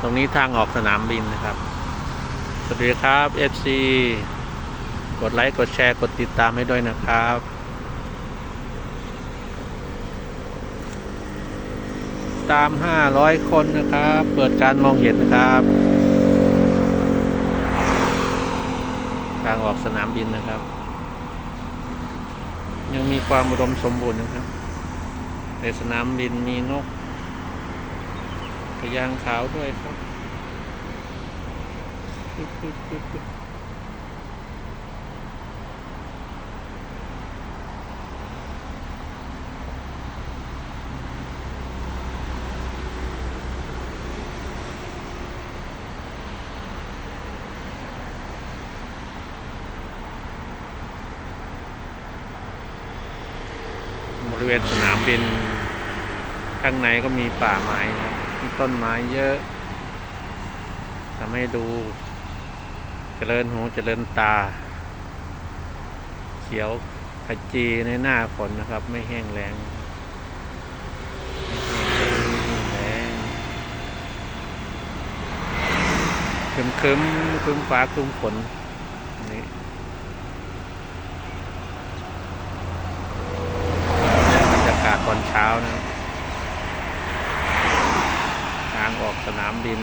ตรงนี้ทางออกสนามบินนะครับ สวัสดีครับ FC กดไลค์ กดแชร์ กดติดตามให้ด้วยนะครับตาม 500 คนนะครับ เปิดการมองเห็นนะครับ ทางออกสนามบินนะครับ ยังมีความอุดมสมบูรณ์นะครับ ในสนามบินมีนก ยางขาวด้วยครับบริเวณสนามบินข้างในก็มีป่าไม้นะครับ ต้นไม้เยอะทำให้ดู เจริญหูเจริญตา เขียวขจีในหน้าฝนนะครับ ไม่แห้งแล้งไม่แห้งแรงคึมคึมคึมฟ้าคึมฝนนี่บรรยากาศตอนเช้านะครับ ทางออกสนามบิน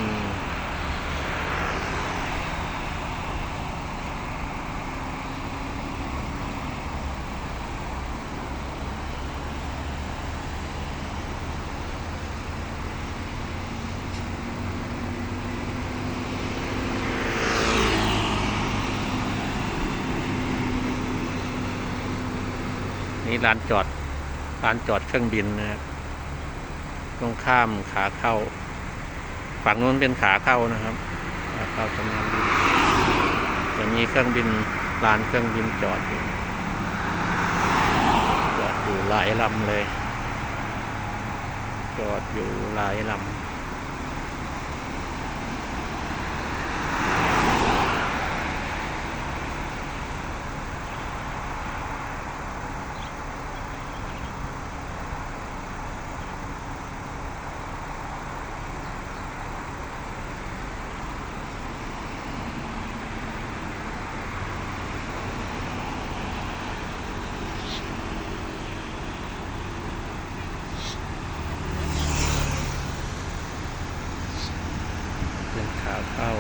นี่ลานจอดลานจอดเครื่องบินนะครับตรงข้ามขาเข้า ฝั่งนู้นเป็นขาเข้านะครับขาเข้าสนามบินจะมีเครื่องบินลานเครื่องบินจอดอยู่จอดอยู่หลายลำเลย จอดอยู่หลายลำ เป็นขาเข้า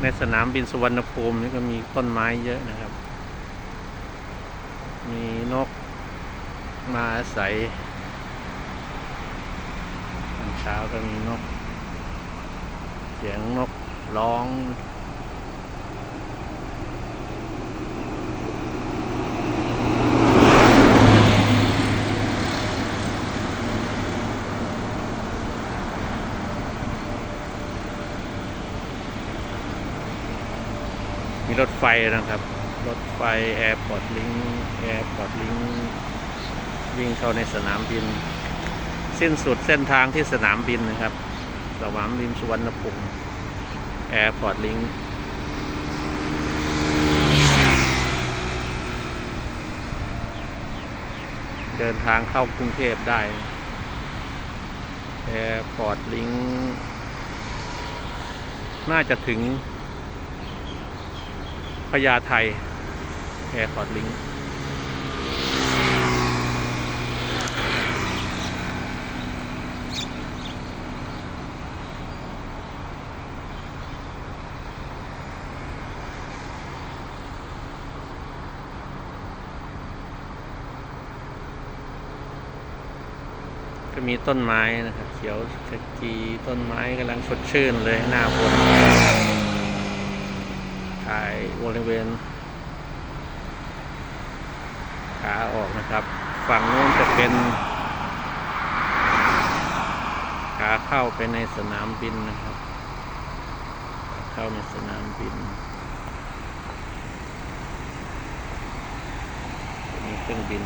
ในสนามบินสุวรรณภูมินี่ก็มีต้นไม้เยอะนะครับ มีนกมาอาศัยตอนเช้าก็มีนก เสียงนกร้อง มีรถไฟนะครับ รถไฟแอร์พอร์ตลิงแอร์พอร์ตลิงวิ่งเข้าในสนามบิน สิ้นสุดเส้นทางที่สนามบินนะครับ สนามบินสุวรรณภูมิแอร์พอร์ตลิงเดินทางเข้ากรุงเทพได้แอร์พอร์ตลิงน่าจะถึง พญาไทแอร์พอร์ตลิงก็มีต้นไม้นะครับ เขียวขจีต้นไม้กำลังสดชื่นเลยหน้าฝน ถ่ายบริเวณ ขาออกนะครับ ฝั่งนู้นจะเป็น ขาเข้าไปในสนามบินนะครับ เข้าในสนามบินมีเครื่องบิน